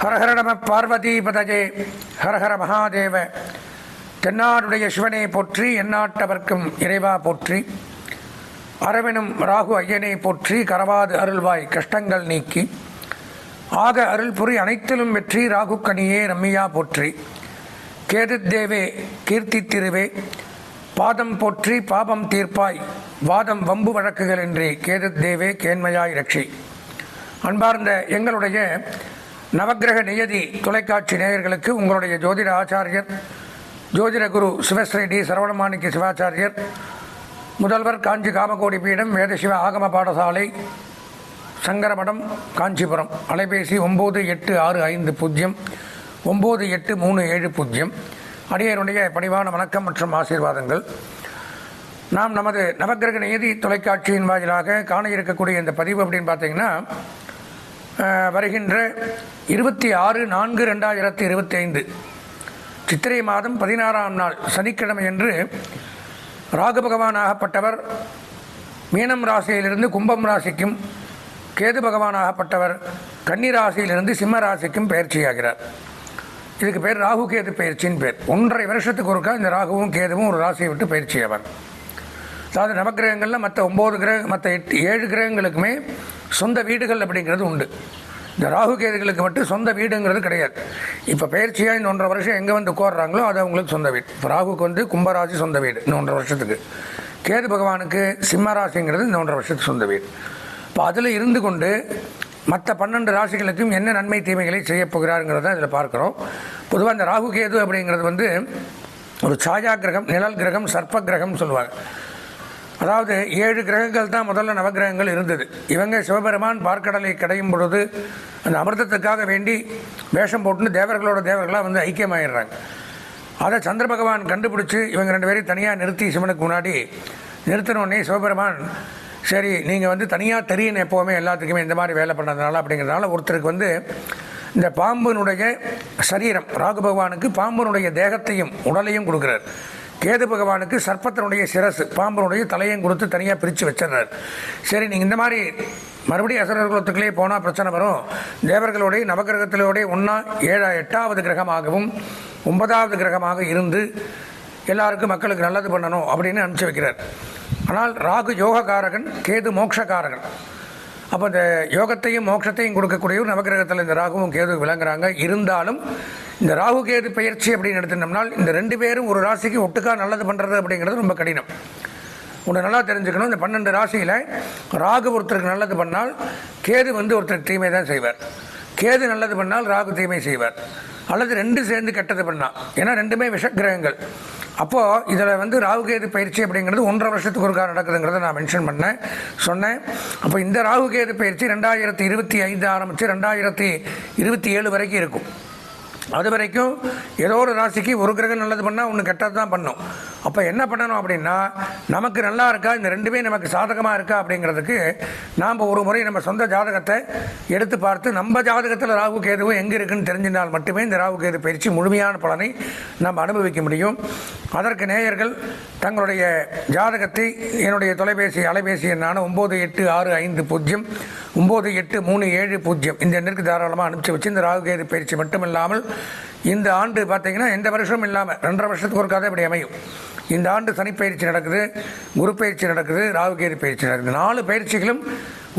ஹரஹர நம பார்வதி பதஜே ஹரஹர மகாதேவ தென்னாடுடைய சிவனை போற்றி எந்நாட்டவர்க்கும் இறைவா போற்றி. அரவினும் ராகு ஐயனை போற்றி கரவாது அருள்வாய் கஷ்டங்கள் நீக்கி. ஆக அருள் புரி அனைத்திலும் வெற்றி ராகு கனியே ரம்மியா போற்றி கேதுத்தேவே கீர்த்தி திருவே பாதம் போற்றி பாபம் தீர்ப்பாய் வாதம் வம்பு வழக்குகள் என்றே கேதுத்தேவே கேண்மையாய் ரட்சி. அன்பார்ந்த எங்களுடைய நவக்கிரக நியதி தொலைக்காட்சி நேயர்களுக்கு உங்களுடைய ஜோதிட ஆச்சாரியர் ஜோதிட குரு சிவஸ்ரீ டி சரவணமாணிக்க சிவாச்சாரியர் முதல்வர் காஞ்சி காமகோடி பீடம் வேதசிவ ஆகம பாடசாலை சங்கரமடம் காஞ்சிபுரம். அலைபேசி ஒம்பது எட்டு ஆறு ஐந்து பூஜ்ஜியம் ஒம்பது எட்டு மூணு ஏழு பூஜ்ஜியம். அடியனுடைய பணிவான வணக்கம் மற்றும் ஆசீர்வாதங்கள். நாம் நமது நவகிரக நியதி தொலைக்காட்சியின் வாயிலாக காண இருக்கக்கூடிய இந்த பதிவு அப்படின்னு பார்த்தீங்கன்னா வருகின்ற இருபத்தி ஆறு நான்கு ரெண்டாயிரத்தி இருபத்தி ஐந்து. சித்திரை மாதம் பதினாறாம் நாள் சனிக்கிழமை என்று ராகு பகவானாகப்பட்டவர் மீனம் ராசியிலிருந்து கும்பம் ராசிக்கும் கேது பகவானாகப்பட்டவர் கன்னி ராசியிலிருந்து சிம்ம ராசிக்கும் பயிற்சியாகிறார். இதுக்கு பேர் ராகு கேது பயிற்சின்னு பேர். ஒன்றரை வருஷத்துக்கு ஒருக்கா இந்த ராகுவும் கேதுவும் ஒரு ராசியை விட்டு பயிற்சியாவார். அதாவது நவக்கிரகங்களில் மற்ற ஒம்பது கிரக மற்ற எட்டு ஏழு கிரகங்களுக்குமே சொந்த வீடுகள் அப்படிங்கிறது உண்டு. இந்த ராகு கேதுகளுக்கு மட்டும் சொந்த வீடுங்கிறது கிடையாது. இப்போ பயிற்சியாக இந்த ஒன்றரை வருஷம் எங்கே வந்து கோர்றாங்களோ அது அவங்களுக்கு சொந்த வீடு. இப்போ ராகுக்கு வந்து கும்பராசி சொந்த வீடு இந்த ஒன்றரை வருஷத்துக்கு. கேது பகவானுக்கு சிம்மராசிங்கிறது இந்த ஒன்றரை வருஷத்துக்கு சொந்த வீடு. இப்போ அதில் இருந்து கொண்டு மற்ற பன்னெண்டு ராசிகளுக்கும் என்ன நன்மை தீமைகளை செய்ய போகிறாருங்கிறத இதில் பார்க்குறோம். பொதுவாக இந்த ராகு கேது அப்படிங்கிறது வந்து ஒரு சாயா கிரகம் நிழல் கிரகம் சர்ப்ப கிரகம்னு சொல்லுவாங்க. அதாவது ஏழு கிரகங்கள் தான் முதல்ல நவகிரகங்கள் இருந்தது. இவங்க சிவபெருமான் பார்க்கடலை கடையும் பொழுது அந்த அமிர்தத்துக்காக வேண்டி வேஷம் போட்டுன்னு தேவர்களோட தேவர்களாக வந்து ஐக்கியமாயிடுறாங்க. அதை சந்திர பகவான் கண்டுபிடிச்சி இவங்க ரெண்டு பேரையும் தனியாக நிறுத்தி சிவனுக்கு முன்னாடி நிறுத்தினோடனே சிவபெருமான் சரி நீங்கள் வந்து தனியாக தெரியணும் எப்போவுமே எல்லாத்துக்குமே இந்த மாதிரி வேலை பண்ணதுனால அப்படிங்கிறதுனால ஒருத்தருக்கு வந்து இந்த பாம்பினுடைய சரீரம் ராகு பகவானுக்கு பாம்பினுடைய தேகத்தையும் உடலையும் கொடுக்குறார். கேது பகவானுக்கு சர்ப்பத்தினுடைய சிரசு பாம்பனுடைய தலையும் கொடுத்து தனியாக பிரித்து வச்சிடுறார். சரி நீங்கள் இந்த மாதிரி மறுபடியும் அசுரர் குலத்துக்குள்ளே போனால் பிரச்சனை வரும். தேவர்களுடைய நவகிரகத்திலோடைய ஒன்றா ஏழா எட்டாவது கிரகமாகவும் ஒன்பதாவது கிரகமாக இருந்து எல்லாருக்கும் மக்களுக்கு நல்லது பண்ணணும் அப்படின்னு அனுப்பிச்சு வைக்கிறார். ஆனால் ராகு யோகக்காரகன் கேது மோட்சக்காரகன். அப்போ இந்த யோகத்தையும் மோட்சத்தையும் கொடுக்கக்கூடிய நவகிரகத்தில் இந்த ராகுவும் கேது விளங்குறாங்க. இருந்தாலும் இந்த ராகு கேது பயிற்சி அப்படின்னு எடுத்துட்டோம்னால் இந்த ரெண்டு பேரும் ஒரு ராசிக்கு ஒட்டுக்கா நல்லது பண்ணுறது அப்படிங்கிறது ரொம்ப கடினம். உன்னை நல்லா தெரிஞ்சுக்கணும். இந்த பன்னெண்டு ராசியில் ராகு ஒருத்தருக்கு நல்லது பண்ணால் கேது வந்து ஒருத்தருக்கு தீமை தான் செய்வார். கேது நல்லது பண்ணால் ராகு தீமை செய்வார். அல்லது ரெண்டு சேர்ந்து கெட்டது பண்ணால் ஏன்னா ரெண்டுமே விஷக்கிரகங்கள். அப்போது இதில் வந்து ராகுகேது பயிற்சி அப்படிங்கிறது ஒன்றரை வருஷத்துக்கு ஒருக்கா நடக்குதுங்கிறத நான் மென்ஷன் பண்ணேன் சொன்னேன். அப்போ இந்த ராகுகேது பயிற்சி ரெண்டாயிரத்தி இருபத்தி ஐந்து ஆரம்பித்து ரெண்டாயிரத்தி இருபத்தி ஏழு வரைக்கும் இருக்கும். அது வரைக்கும் ஏதோ ஒரு ராசிக்கு ஒரு கிரகம் நல்லது பண்ணால் ஒன்று கெட்டது தான் பண்ணும். அப்போ என்ன பண்ணணும் அப்படின்னா நமக்கு நல்லா இருக்கா இந்த ரெண்டுமே நமக்கு சாதகமாக இருக்கா அப்படிங்கிறதுக்கு நாம் ஒரு முறை நம்ம சொந்த ஜாதகத்தை எடுத்து பார்த்து நம்ம ஜாதகத்தில் ராகு கேதுவும் எங்கே இருக்குன்னு தெரிஞ்சினால் மட்டுமே இந்த ராகு கேது பயிற்சி முழுமையான பலனை நம்ம அனுபவிக்க முடியும். அதற்கு நேயர்கள் தங்களுடைய ஜாதகத்தை என்னுடைய தொலைபேசி அலைபேசி எண்ணான ஒம்பது எட்டு ஆறு ஐந்து பூஜ்ஜியம் ஒம்பது எட்டு மூணு ஏழு பூஜ்ஜியம் இந்த எண்ணிற்கு தாராளமாக அனுப்பிச்சு வச்சு இந்த ராகுகேது பயிற்சி மட்டும் இல்லாமல் இந்த ஆண்டு பார்த்தீங்கன்னா எந்த வருஷமும் இல்லாமல் ரெண்டரை வருஷத்துக்கு ஒரு கதை இப்படி அமையும். இந்த ஆண்டு சனிப்பயிற்சி நடக்குது குரு பயிற்சி நடக்குது ராகுகேது பயிற்சி நடக்குது. நாலு பயிற்சிகளும்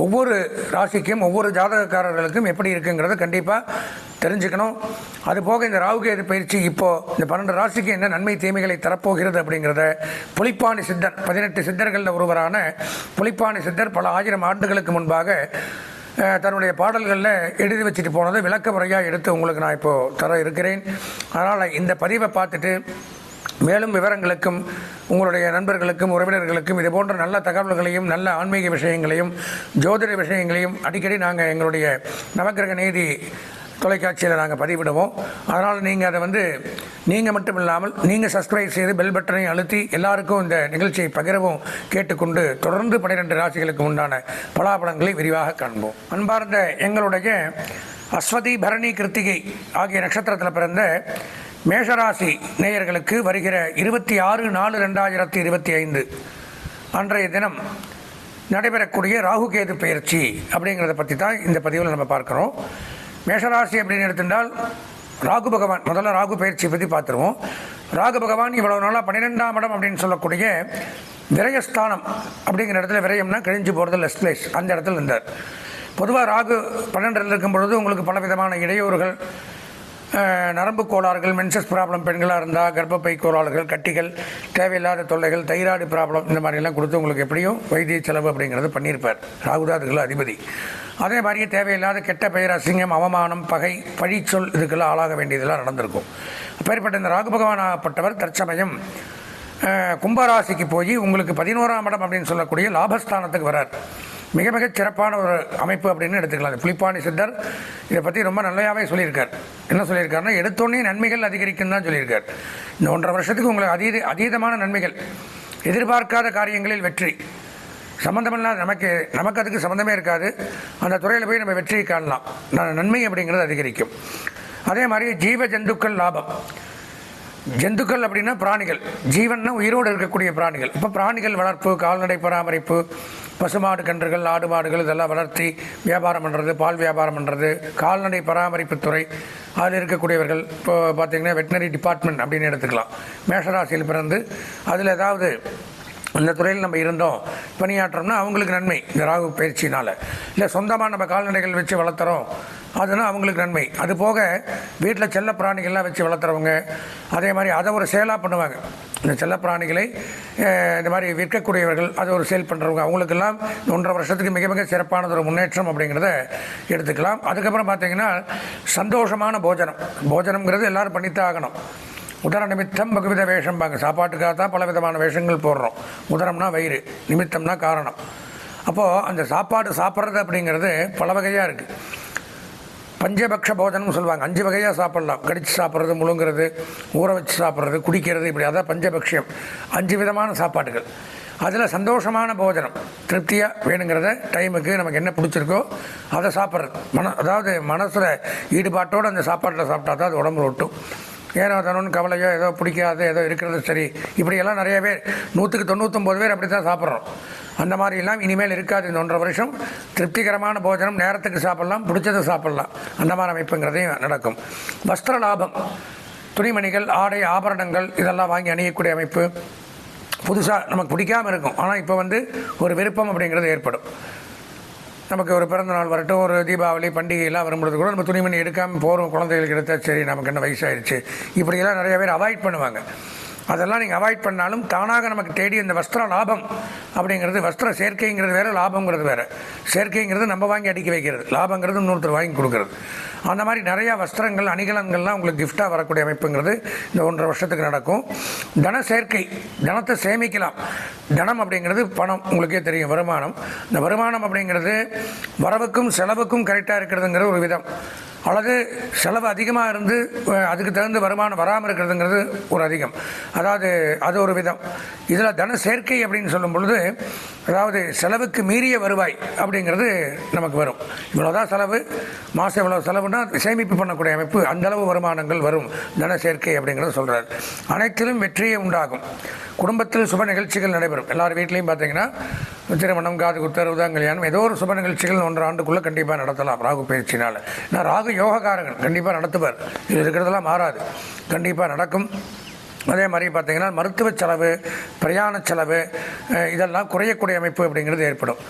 ஒவ்வொரு ராசிக்கும் ஒவ்வொரு ஜாதகக்காரர்களுக்கும் எப்படி இருக்குங்கிறத கண்டிப்பாக தெரிஞ்சுக்கணும். அது போக இந்த ராகுகேது பயிற்சி இப்போது இந்த பன்னெண்டு ராசிக்கு என்ன நன்மை தீமைகளை தரப்போகிறது அப்படிங்கிறத புலிப்பாணி சித்தர் பதினெட்டு சித்தர்களில் ஒருவரான புலிப்பாணி சித்தர் பல ஆயிரம் ஆண்டுகளுக்கு முன்பாக தன்னுடைய பாடல்களில் எழுதி வச்சுட்டு போனதை விளக்க முறையாக எடுத்து உங்களுக்கு நான் இப்போது தர இருக்கிறேன். அதனால் இந்த பதிவை பார்த்துட்டு மேலும் விவரங்களுக்கும் உங்களுடைய நண்பர்களுக்கும் உறவினர்களுக்கும் இது போன்ற நல்ல தகவல்களையும் நல்ல ஆன்மீக விஷயங்களையும் ஜோதிட விஷயங்களையும் அடிக்கடி நாங்கள் எங்களுடைய நவக்கிரக நீதி தொலைக்காட்சியில் நாங்கள் பதிவிடுவோம். அதனால் நீங்கள் அதை வந்து நீங்கள் மட்டும் இல்லாமல் நீங்கள் சப்ஸ்கிரைப் செய்து பெல் பட்டனை அழுத்தி எல்லாருக்கும் இந்த நிகழ்ச்சியை பகிரவும் கேட்டுக்கொண்டு தொடர்ந்து பன்னிரெண்டு ராசிகளுக்கு உண்டான பலாபலங்களை விரிவாக காண்போம். அன்பார்ந்த எங்களுடைய அஸ்வதி பரணி கிருத்திகை ஆகிய நட்சத்திரத்தில் பிறந்த மேஷராசி நேயர்களுக்கு வருகிற இருபத்தி ஆறு நாலு ரெண்டாயிரத்தி இருபத்தி ஐந்து அன்றைய தினம் நடைபெறக்கூடிய ராகு கேது பயிற்சி அப்படிங்கிறத பற்றி தான் இந்த பதிவில் நம்ம பார்க்குறோம். மேஷராசி அப்படின்னு எடுத்துட்டால் ராகு பகவான் முதல்ல ராகு பயிற்சி பற்றி பார்த்துருவோம். ராகு பகவான் இவ்வளவு நாளாக பன்னிரெண்டாம் இடம் அப்படின்னு சொல்லக்கூடிய விரயஸ்தானம் அப்படிங்கிற இடத்துல விரயம்னா கழிஞ்சு போகிறது லெஸ் பிளேஸ் அந்த இடத்துல இருந்தார். பொதுவாக ராகு பன்னெண்டில் இருக்கும் பொழுது உங்களுக்கு பல விதமான இடையூறுகள் நரம்பு கோளாறுகள் மென்சஸ் ப்ராப்ளம் பெண்களாக இருந்தால் கர்ப்பப்பை கோளாறுகள் கட்டிகள் தேவையில்லாத தொல்லைகள் தைராய்டு ப்ராப்ளம் இந்த மாதிரிலாம் கொடுத்து உங்களுக்கு எப்படியும் வைத்திய செலவு அப்படிங்கிறது பண்ணியிருப்பார். ராகுதாதுகள் அதிபதி. அதே மாதிரியே தேவையில்லாத கெட்ட பெயர் அசிங்கம் அவமானம் பகை பழிச்சொல் இதுக்கெல்லாம் ஆளாக வேண்டியதெல்லாம் நடந்திருக்கும். அப்பேற்பட்ட இந்த ராகு பகவானாகப்பட்டவர் தற்சமயம் கும்பராசிக்கு போய் உங்களுக்கு பதினோராம் இடம் அப்படின்னு சொல்லக்கூடிய லாபஸ்தானத்துக்கு வரார். மிக மிக சிறப்பான ஒரு அமைப்பு அப்படின்னு எடுத்துக்கலாம். புலிப்பாணி சித்தர் இதை பற்றி ரொம்ப நல்லையாவே சொல்லியிருக்கார். என்ன சொல்லியிருக்காருன்னா எடுத்தோடனே நன்மைகள் அதிகரிக்கும் தான் சொல்லியிருக்கார். இந்த ஒன்றரை வருஷத்துக்கு உங்களுக்கு அதீத அதீதமான நன்மைகள். எதிர்பார்க்காத காரியங்களில் வெற்றி. சம்மந்தமில்லாத நமக்கு நமக்கு அதுக்கு சம்மந்தமே இருக்காது. அந்த துறையில் போய் நம்ம வெற்றியை காணலாம். ந- நன்மை அப்படிங்கிறது அதிகரிக்கும். அதே மாதிரி ஜீவ ஜந்துக்கள் லாபம். ஜந்துக்கள் அப்படின்னா பிராணிகள். ஜீவன்னா உயிரோடு இருக்கக்கூடிய பிராணிகள். இப்போ பிராணிகள் வளர்ப்பு கால்நடை பராமரிப்பு பசுமாடு கன்றுகள் ஆடு மாடுகள் இதெல்லாம் வளர்த்தி வியாபாரம் பண்ணுறது பால் வியாபாரம் பண்ணுறது கால்நடை பராமரிப்பு துறை. அதில் இருக்கக்கூடியவர்கள் இப்போ பார்த்தீங்கன்னா வெட்டினரி டிபார்ட்மெண்ட் அப்படின்னு எடுத்துக்கலாம். மேஷராசியில் பிறந்து அதில் ஏதாவது அந்த துறையில் நம்ம இருந்தோம் பணியாற்றோம்னா அவங்களுக்கு நன்மை. இந்த ராகு பயிற்சினால் இல்லை சொந்தமாக நம்ம கால்நடைகள் வச்சு வளர்த்துறோம். அதுனா அவங்களுக்கு நன்மை. அது போக வீட்டில் செல்ல பிராணிகள்லாம் வச்சு வளர்த்துறவங்க அதே மாதிரி அதை ஒரு சேலாக பண்ணுவாங்க. இந்த செல்ல பிராணிகளை இந்த மாதிரி விற்கக்கூடியவர்கள் அதை ஒரு சேல் பண்ணுறவங்க அவங்களுக்கெல்லாம் ஒன்றரை வருஷத்துக்கு மிக மிக சிறப்பானது ஒரு முன்னேற்றம் அப்படிங்கிறத எடுத்துக்கலாம். அதுக்கப்புறம் பார்த்தீங்கன்னா சந்தோஷமான போஜனம். போஜனம்ங்கிறது எல்லாரும் பண்ணித்தான் ஆகணும். உதர நிமித்தம் பகுவித வேஷம்பாங்க சாப்பாட்டுக்காக தான் பல விதமான வேஷங்கள் போடுறோம். உதரம்னா வயிறு நிமித்தம்னா காரணம். அப்போது அந்த சாப்பாடு சாப்பிட்றது அப்படிங்கிறது பல வகையாக இருக்குது பஞ்சபக்ஷ போஜனம் சொல்லுவாங்க. அஞ்சு வகையாக சாப்பிட்லாம். கடித்து சாப்பிட்றது முழுங்குறது ஊற வச்சு சாப்பிட்றது குடிக்கிறது இப்படி அதான் பஞ்சபக்ஷம் அஞ்சு விதமான சாப்பாடுகள். அதில் சந்தோஷமான போஜனம். திருப்தியாக வேணுங்கிறத டைமுக்கு நமக்கு என்ன பிடிச்சிருக்கோ அதை சாப்பிட்றது. மன அதாவது மனசில் ஈடுபாட்டோடு அந்த சாப்பாட்டில் சாப்பிட்டா தான் அது உடம்புல ஒட்டும். ஏனோ தனோன்னு கவலையோ ஏதோ பிடிக்காத ஏதோ இருக்கிறது சரி. இப்படியெல்லாம் நிறைய பேர் நூற்றுக்கு தொண்ணூற்றொம்பது பேர் அப்படி தான் சாப்பிட்றோம். அந்த மாதிரிலாம் இனிமேல் இருக்காது இந்த ஒன்றரை வருஷம். திருப்திகரமான போஜனம் நேரத்துக்கு சாப்பிட்லாம் பிடிச்சதை சாப்பிட்லாம். அந்த மாதிரி அமைப்புங்கிறதையும் நடக்கும். வஸ்திர லாபம். துணிமணிகள் ஆடை ஆபரணங்கள் இதெல்லாம் வாங்கி அணியக்கூடிய அமைப்பு. புதுசாக நமக்கு பிடிக்காமல் இருக்கும். ஆனால் இப்போ வந்து ஒரு விருப்பம் அப்படிங்கிறது ஏற்படும். நமக்கு ஒரு பிறந்த நாள் வரட்டும் ஒரு தீபாவளி பண்டிகை எல்லாம் வரும்பொழுது கூட நம்ம துணிமணி எடுக்காமல் போகிறோம் குழந்தைகளுக்கு எடுத்தால் சரி நமக்கு என்ன வயசாயிருச்சு. இப்படியெல்லாம் நிறைய பேர் அவாய்ட் பண்ணுவாங்க. அதெல்லாம் நீங்கள் அவாய்ட் பண்ணாலும் தானாக நமக்கு தேடி இந்த வஸ்திர லாபம் அப்படிங்கிறது வஸ்திர சேர்க்கைங்கிறது வேறு லாபங்கிறது வேறு. சேர்க்கைங்கிறது நம்ம வாங்கி அடிக்க வைக்கிறது. லாபங்கிறது இன்னொருத்தர் வாங்கி கொடுக்கறது. அந்த மாதிரி நிறையா வஸ்திரங்கள் அணிகலன்கள்லாம் உங்களுக்கு கிஃப்டாக வரக்கூடிய அமைப்புங்கிறது இந்த ஒன்றரை வருஷத்துக்கு நடக்கும். தன சேர்க்கை தனத்தை சேமிக்கலாம். தனம் அப்படிங்கிறது பணம் உங்களுக்கே தெரியும் வருமானம். இந்த வருமானம் அப்படிங்கிறது வரவுக்கும் செலவுக்கும் கரெக்டாக இருக்கிறதுங்கிற ஒரு விதம். அல்லது செலவு அதிகமாக இருந்து அதுக்கு தகுந்த வருமானம் வராமல் இருக்கிறதுங்கிறது ஒரு அதிகம். அதாவது அது ஒரு விதம். இதில் தன சேர்க்கை அப்படின்னு சொல்லும் பொழுது அதாவது செலவுக்கு மீறிய வருவாய் அப்படிங்கிறது நமக்கு வரும். இவ்வளோதான் செலவு மாதம் இவ்வளோ செலவுனா சேமிப்பு பண்ணக்கூடிய அமைப்பு அந்த அளவு வருமானங்கள் வரும். தன சேர்க்கை அப்படிங்கிறத சொல்கிறார் அனைத்திலும் வெற்றியே உண்டாகும். குடும்பத்தில் சுப நிகழ்ச்சிகள் நடைபெறும். எல்லார் வீட்லேயும் பார்த்தீங்கன்னா திருமணம் காது குத்தர் உதாங்கல்யாணம் ஏதோ ஒரு சுப நிகழ்ச்சிகள் ஒன்றரை ஆண்டுக்குள்ளே கண்டிப்பாக நடத்தலாம். ராகு பயிற்சினால் நான் ராகு யோகக்காரகன் கண்டிப்பாக நடத்துவார். இது இருக்கிறதெல்லாம் மாறாது. கண்டிப்பாக நடக்கும். அதே மாதிரி பார்த்தீங்கன்னா மருத்துவ செலவு பிரயாண செலவு இதெல்லாம் குறையக்கூடிய அமைப்பு அப்படிங்கிறது ஏற்படும்.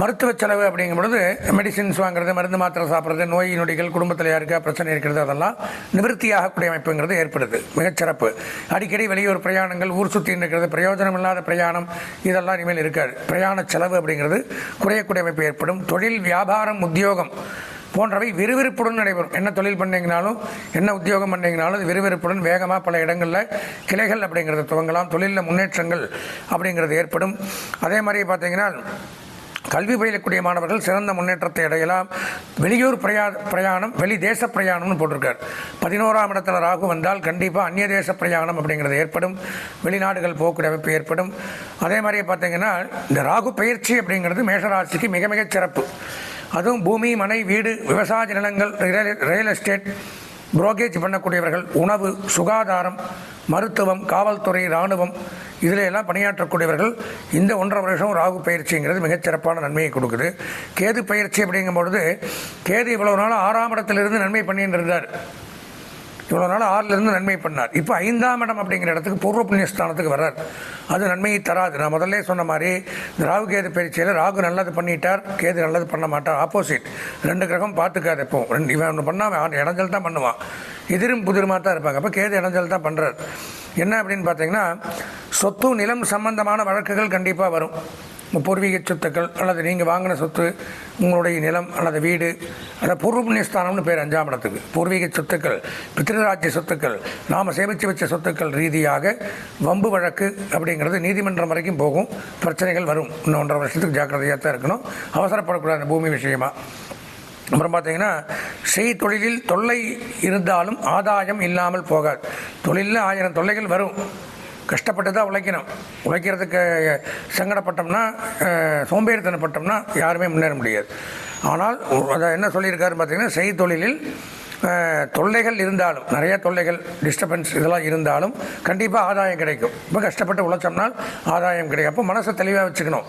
மருத்துவ செலவு அப்படிங்கும் பொழுது மெடிசின்ஸ் வாங்குறது மருந்து மாத்திரை சாப்பிட்றது நோய் நொடிகள் குடும்பத்தில் யாருக்கா பிரச்சனை இருக்கிறது அதெல்லாம் நிவர்த்தியாகக்கூடிய அமைப்புங்கிறது ஏற்படுது. மிகச்சிறப்பு அடிக்கடி வெளியூர் பிரயாணங்கள் ஊர் சுற்றி இருக்கிறது பிரயோஜனம் இல்லாத பிரயாணம் இதெல்லாம் இனிமேல் இருக்காது. பிரயாண செலவு அப்படிங்கிறது குறையக்கூடிய அமைப்பு ஏற்படும். தொழில் வியாபாரம் உத்தியோகம் போன்றவை விறுவிறுப்புடன் நடைபெறும். என்ன தொழில் பண்ணீங்கனாலும் என்ன உத்தியோகம் பண்ணீங்கனாலும் அது விறுவிறுப்புடன் வேகமாக பல இடங்களில் கிளைகள் அப்படிங்கிறது துவங்கலாம். தொழிலில் முன்னேற்றங்கள் அப்படிங்கிறது ஏற்படும். அதே மாதிரி பார்த்தீங்கன்னா கல்வி பயிலக்கூடிய மாணவர்கள் சிறந்த முன்னேற்றத்தை அடையலாம். வெளியூர் பிரயா பிரயாணம் வெளி தேச பிரயாணம்னு போட்டிருக்கார். பதினோராம் இடத்துல ராகு வந்தால் கண்டிப்பாக அந்நிய தேச பிரயாணம் அப்படிங்கிறது ஏற்படும். வெளிநாடுகள் போக்குடைய அமைப்பு ஏற்படும். அதே மாதிரி பார்த்தீங்கன்னா இந்த ராகு பயிற்சி அப்படிங்கிறது மேஷராசிக்கு மிக மிக சிறப்பு. அதுவும் பூமி மனை வீடு விவசாய நிலங்கள் ரியல் ரியல் எஸ்டேட் புரோக்கேஜ் பண்ணக்கூடியவர்கள் உணவு சுகாதாரம் மருத்துவம் காவல்துறை இராணுவம் இதில் எல்லாம் பணியாற்றக்கூடியவர்கள் இந்த ஒன்றரை வருஷம் ராகு பயிற்சிங்கிறது மிகச்சிறப்பான நன்மையை கொடுக்குது. கேது பயிற்சி அப்படிங்கும்பொழுது கேது இவ்வளவு நாள் ஆறாம் இடத்திலிருந்து நன்மை பண்ணிட்டு இருந்தார். இவ்வளோ நாள் ஆறிலிருந்து நன்மை பண்ணார். இப்போ ஐந்தாம் இடம் அப்படிங்கிற இடத்துக்கு பூர்வ புண்ணியஸ்தானத்துக்கு வர்றார். அது நன்மையை தராது. நான் முதல்ல சொன்ன மாதிரி இந்த ராகு கேது பயிற்சியில் ராகு நல்லது பண்ணிட்டார் கேது நல்லது பண்ண மாட்டார். ஆப்போசிட். ரெண்டு கிரகம் பார்த்துக்காது இப்போ ரெண்டு இவன் ஒன்று பண்ணால் இடைஞ்சல் தான் பண்ணுவான். எதிரும் புதிருமா தான் இருப்பாங்க. அப்போ கேது இடைஞ்சல் தான் பண்ணுறார் என்ன அப்படின்னு பார்த்தீங்கன்னா சொத்து நிலம் சம்பந்தமான வழக்குகள் கண்டிப்பாக வரும். பூர்வீக சொத்துக்கள் அல்லது நீங்கள் வாங்கின சொத்து உங்களுடைய நிலம் அல்லது வீடு அல்லது பூர்வ புண்ணியஸ்தானம்னு பேர் அஞ்சாம் இடத்துக்கு. பூர்வீக சொத்துக்கள் பித்திருராஜ்ய சொத்துக்கள் நாம் சேமித்து வச்ச சொத்துக்கள் ரீதியாக வம்பு வழக்கு அப்படிங்கிறது நீதிமன்றம் வரைக்கும் போகும். பிரச்சனைகள் வரும். இன்னும் ஒன்றரை வருஷத்துக்கு ஜாக்கிரதையாக தான் இருக்கணும். அவசரப்படக்கூடாது பூமி விஷயமா. அப்புறம் பார்த்தீங்கன்னா செய் தொழிலில் தொல்லை இருந்தாலும் ஆதாயம் இல்லாமல் போகாது. தொழிலில் ஆயிரம் தொல்லைகள் வரும். கஷ்டப்பட்டு தான் உழைக்கணும். உழைக்கிறதுக்கு சங்கடப்பட்டோம்னா சோம்பேறித்தனப்பட்டோம்னா யாருமே முன்னேற முடியாது. ஆனால் அதை என்ன சொல்லியிருக்காரு பார்த்தீங்கன்னா செய் தொழிலில் தொல்லைகள் இருந்தாலும் நிறைய தொல்லைகள் டிஸ்டர்பன்ஸ் இதெல்லாம் இருந்தாலும் கண்டிப்பாக ஆதாயம் கிடைக்கும். இப்போ கஷ்டப்பட்டு உழைச்சோம்னால் ஆதாயம் கிடைக்கும். அப்போ மனசை தெளிவாக வச்சுக்கணும்.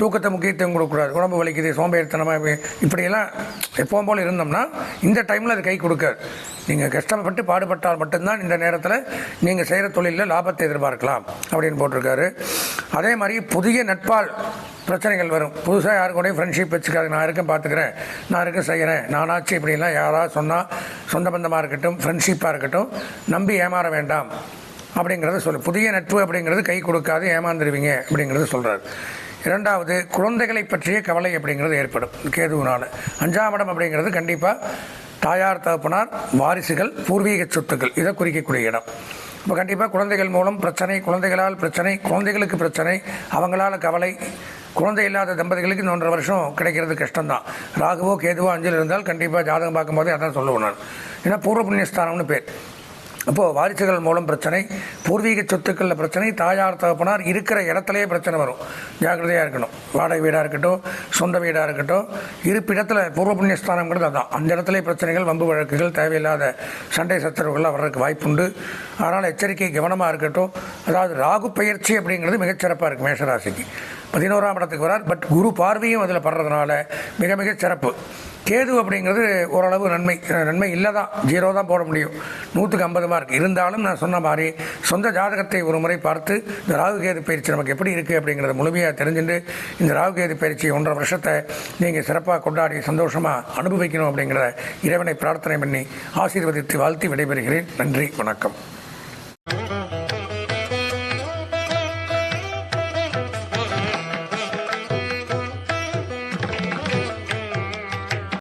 தூக்கத்தை முக்கியத்துவம் கொடுக்கக்கூடாது. உடம்பு வலிக்குது சோம்பேறித்தனமாக இப்படியெல்லாம் எப்போவும் போல் இருந்தோம்னா இந்த டைமில் அது கை கொடுக்காது. நீங்கள் கஷ்டப்பட்டு பாடுபட்டால் மட்டும்தான் இந்த நேரத்தில் நீங்கள் செய்கிற தொழிலில் லாபத்தை எதிர்பார்க்கலாம் அப்படின்னு போட்டிருக்காரு. அதே மாதிரி புதிய நட்பால் பிரச்சனைகள் வரும். புதுசாக யாரு கூடயும் ஃப்ரெண்ட்ஷிப் வச்சுக்காது. நான் இருக்கும் பார்த்துக்கிறேன் நான் இருக்கேன் செய்கிறேன் நானாச்சு இப்படிலாம் யாராவது சொன்னால் சொந்த பந்தமாக இருக்கட்டும் ஃப்ரெண்ட்ஷிப்பாக இருக்கட்டும் நம்பி ஏமாற வேண்டாம். அப்படிங்கிறத சொல்லு. புதிய நட்பு அப்படிங்கிறது கை கொடுக்காது ஏமாந்துருவீங்க அப்படிங்கிறது சொல்கிறார் இரண்டாவது குழந்தைகளை பற்றிய கவலை அப்படிங்கிறது ஏற்படும். கேதுவினால். அஞ்சாம் இடம் அப்படிங்கிறது கண்டிப்பாக தாயார் தகப்பனார் வாரிசுகள் பூர்வீக சொத்துக்கள். இதை குறிக்கக்கூடிய இடம். இப்போ கண்டிப்பாக குழந்தைகள் மூலம் பிரச்சனை குழந்தைகளால் பிரச்சனை குழந்தைகளுக்கு பிரச்சனை அவங்களால கவலை குழந்தை இல்லாத தம்பதிகளுக்கு இந்த ஒன்றரை வருஷம் கிடைக்கிறது கஷ்டம்தான். ராகுவோ கேதுவோ அஞ்சல் இருந்தால் கண்டிப்பாக ஜாதகம் பார்க்கும்போதே அதான் சொல்லுவேன் நான். ஏன்னா பூர்வ புண்ணியஸ்தானம்னு பேர். அப்போது வாரிசுகள் மூலம் பிரச்சனை பூர்வீக சொத்துக்களில் பிரச்சனை தாயார் தகப்பனார் இருக்கிற இடத்துலையே பிரச்சனை வரும். ஜாக்கிரதையாக இருக்கணும். வாடகை வீடாக இருக்கட்டும் சொந்த வீடாக இருக்கட்டும் இருப்பிடத்தில் பூர்வ புண்ணியஸ்தானங்கிறது அதான். அந்த இடத்துலேயே பிரச்சனைகள் வம்பு வழக்குகள் தேவையில்லாத சண்டை சச்சரவுகள்லாம் வர்றதுக்கு வாய்ப்புண்டு. அதனால் எச்சரிக்கை கவனமாக இருக்கட்டும். அதாவது ராகு பயிற்சி அப்படிங்கிறது மிகச்சிறப்பாக இருக்குது மேஷராசிக்கு. பதினோராம் இடத்துக்கு வரார். பட் குரு பார்வையும் அதில் படுறதுனால மிக மிக சிறப்பு. கேது அப்படிங்கிறது ஓரளவு நன்மை நன்மை இல்லை தான் ஜீரோ தான் போட முடியும். நூற்றுக்கு ஐம்பது மார்க். இருந்தாலும் நான் சொன்ன மாதிரி சொந்த ஜாதகத்தை ஒரு முறை பார்த்து இந்த ராகு கேது பயிற்சி நமக்கு எப்படி இருக்குது அப்படிங்கிறத முழுமையாக தெரிஞ்சுட்டு இந்த ராகு கேது பயிற்சி ஒன்றரை வருஷத்தை நீங்கள் சிறப்பாக கொண்டாடி சந்தோஷமாக அனுபவிக்கணும் அப்படிங்கிற இறைவனை பிரார்த்தனை பண்ணி ஆசீர்வதித்து வாழ்த்தி விடைபெறுகிறேன். நன்றி வணக்கம்.